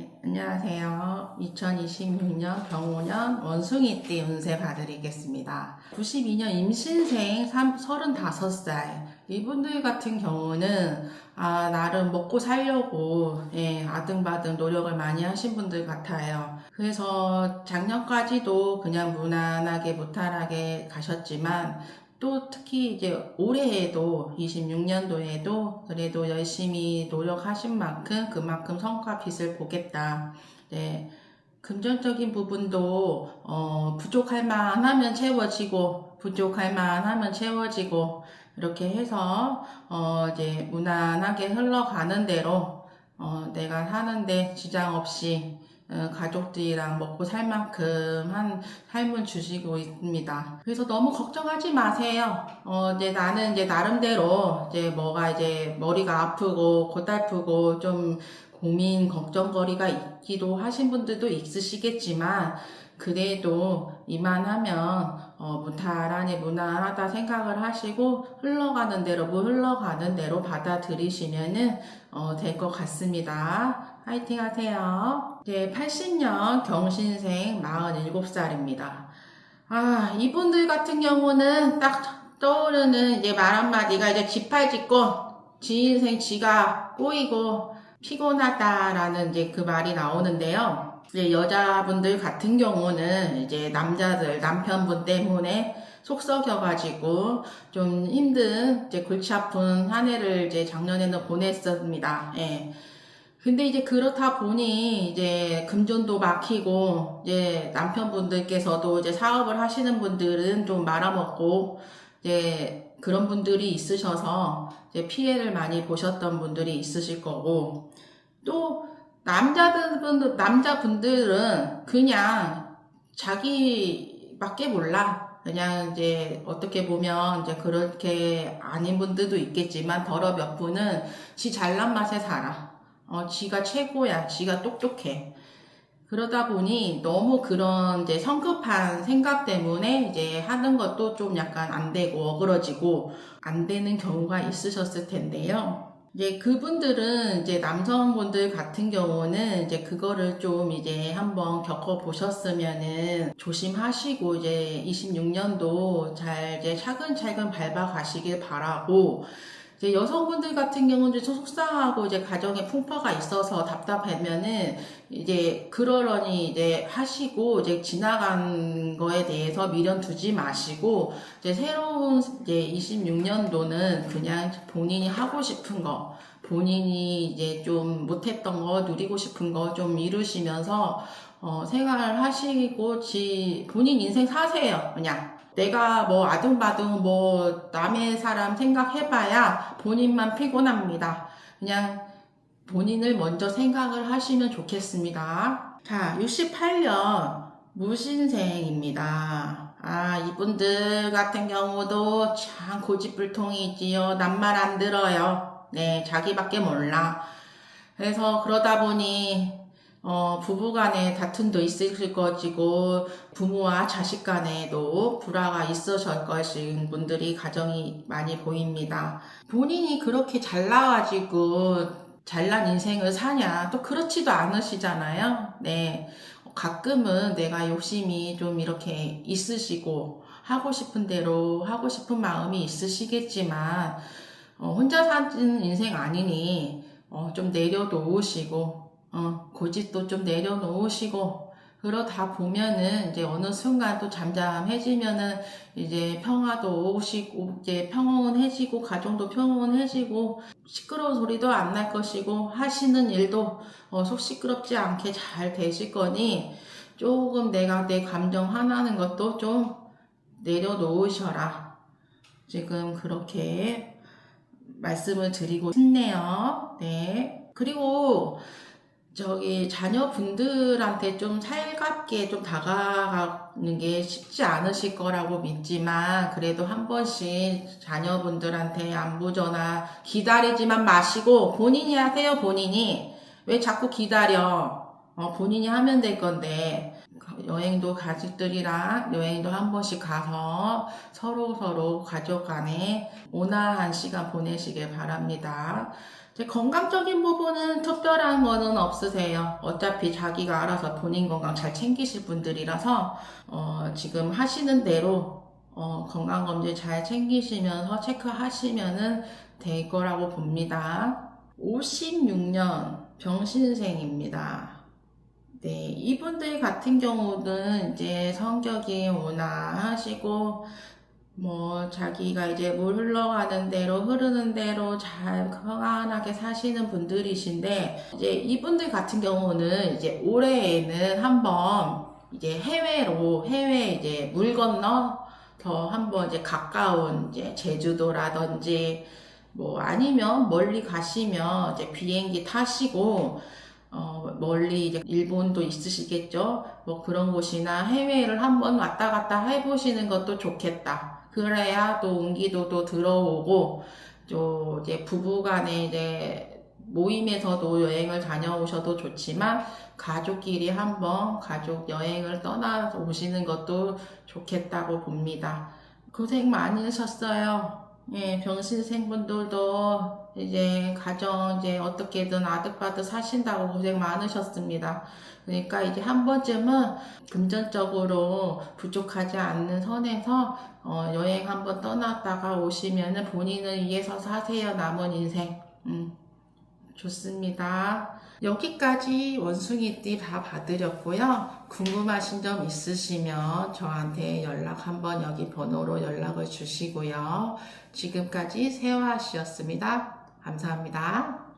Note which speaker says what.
Speaker 1: 네, 안녕하세요. 2026년 병호년 원숭이띠 운세 봐드리겠습니다. 92년 임신생 35살. 이분들 같은 경우는, 아, 나름 먹고 살려고, 예, 아등바등 노력을 많이 하신 분들 같아요. 그래서 작년까지도 그냥 무난하게 무탈하게 가셨지만, 또 특히 이제 올해에도 26년도에도 그래도 열심히 노력하신 만큼 그만큼 성과 빛을 보겠다. 네. 금전적인 부분도 어, 부족할 만하면 채워지고 부족할 만하면 채워지고 이렇게 해서 어, 이제 무난하게 흘러가는 대로 어, 내가 사는데 지장 없이 어, 가족들이랑 먹고 살 만큼 한 삶을 주시고 있습니다. 그래서 너무 걱정하지 마세요. 어, 이제 나는 이제 나름대로 이제 뭐가 이제 머리가 아프고 고달프고 좀 고민, 걱정거리가 있기도 하신 분들도 있으시겠지만, 그래도 이만하면, 어, 무탈하니 무난하다 생각을 하시고, 흘러가는 대로, 뭐 흘러가는 대로 받아들이시면은, 어, 될 것 같습니다. 화이팅 하세요. 이제 80년 경신생 47살입니다. 아, 이분들 같은 경우는 딱 떠오르는 이제 말 한마디가 이제 지팔 짓고, 지 인생 지가 꼬이고, 피곤하다라는 이제 그 말이 나오는데요. 이제 여자분들 같은 경우는 이제 남자들, 남편분 때문에 속 썩여가지고 좀 힘든 이제 골치 아픈 한 해를 이제 작년에는 보냈습니다. 예. 근데 이제 그렇다 보니 이제 금전도 막히고 이제 남편분들께서도 이제 사업을 하시는 분들은 좀 말아먹고 이제 그런 분들이 있으셔서 이제 피해를 많이 보셨던 분들이 있으실 거고. 또 남자분들 남자분들은 그냥 자기밖에 몰라. 그냥 이제 어떻게 보면 이제 그렇게 아닌 분들도 있겠지만 더러 몇 분은 지 잘난 맛에 살아 어 지가 최고야 지가 똑똑해 그러다 보니 너무 그런 이제 성급한 생각 때문에 이제 하는 것도 좀 약간 안 되고 어그러지고 안 되는 경우가 있으셨을 텐데요. 이제 그분들은 이제 남성분들 같은 경우는 이제 그거를 좀 이제 한번 겪어보셨으면은 조심하시고 이제 26년도 잘 이제 차근차근 밟아가시길 바라고 이제 여성분들 같은 경우는 좀 속상하고 이제 가정에 풍파가 있어서 답답하면은 이제 그러려니 이제 하시고 이제 지나간 거에 대해서 미련 두지 마시고 이제 새로운 이제 26년도는 그냥 본인이 하고 싶은 거 본인이 이제 좀 못했던 거 누리고 싶은 거 좀 이루시면서 어, 생활을 하시고 지 본인 인생 사세요 그냥 내가 뭐 아둥바둥 뭐 남의 사람 생각해봐야 본인만 피곤합니다. 그냥 본인을 먼저 생각을 하시면 좋겠습니다. 자, 68년 무신생입니다. 아, 이분들 같은 경우도 참 고집불통이지요. 남말 안 들어요. 네, 자기밖에 몰라. 그래서 그러다 보니 어, 부부 간에 다툼도 있을 것이고, 부모와 자식 간에도 불화가 있으실 것인 분들이 가정이 많이 보입니다. 본인이 그렇게 잘나가지고, 잘난 인생을 사냐? 또 그렇지도 않으시잖아요? 네. 가끔은 내가 욕심이 좀 이렇게 있으시고, 하고 싶은 대로 하고 싶은 마음이 있으시겠지만, 어, 혼자 사는 인생 아니니, 어, 좀 내려놓으시고, 어, 고집도 좀 내려놓으시고, 그러다 보면은 이제 어느 순간 또 잠잠해지면은 이제 평화도 오시고, 이제 평온해지고, 가정도 평온해지고, 시끄러운 소리도 안 날 것이고, 하시는 일도 어, 속 시끄럽지 않게 잘 되실 거니, 조금 내가 내 감정 화나는 것도 좀 내려놓으셔라. 지금 그렇게 말씀을 드리고 싶네요. 네. 그리고 저기 자녀분들한테 좀 살갑게 좀 다가가는 게 쉽지 않으실 거라고 믿지만 그래도 한 번씩 자녀분들한테 안부 전화 기다리지만 마시고 본인이 하세요 본인이. 왜 자꾸 기다려? 어, 본인이 하면 될 건데. 여행도 가족들이랑 여행도 한 번씩 가서 서로 서로 가족 간에 온화한 시간 보내시길 바랍니다. 건강적인 부분은 특별한 거는 없으세요. 어차피 자기가 알아서 본인 건강 잘 챙기실 분들이라서 어, 지금 하시는 대로 어, 건강검진 잘 챙기시면서 체크하시면은 될 거라고 봅니다. 56년 병신생입니다. 네, 이분들 같은 경우는 이제 성격이 온화하시고 뭐 자기가 이제 물 흘러가는 대로 흐르는 대로 잘 평안하게 사시는 분들이신데 이제 이분들 같은 경우는 이제 올해에는 한번 이제 해외로 해외 이제 물 건너 더 한번 이제 가까운 이제 제주도라든지 뭐 아니면 멀리 가시면 이제 비행기 타시고 어 멀리 이제 일본도 있으시겠죠? 뭐 그런 곳이나 해외를 한번 왔다 갔다 해보시는 것도 좋겠다 그래야 또 운기도도 들어오고 또 이제 부부간에 이제 모임에서도 여행을 다녀오셔도 좋지만 가족끼리 한번 가족 여행을 떠나 오시는 것도 좋겠다고 봅니다. 고생 많으셨어요. 예, 병신 생분들도 이제 가정 이제 어떻게든 아득바득 사신다고 고생 많으셨습니다. 그러니까 이제 한 번쯤은 금전적으로 부족하지 않는 선에서 어, 여행 한번 떠났다가 오시면은 본인을 위해서 사세요 남은 인생. 음, 좋습니다. 여기까지 원숭이띠 다 봐드렸고요. 궁금하신 점 있으시면 저한테 연락 한번 여기 번호로 연락을 주시고요. 지금까지 세화씨였습니다. 감사합니다.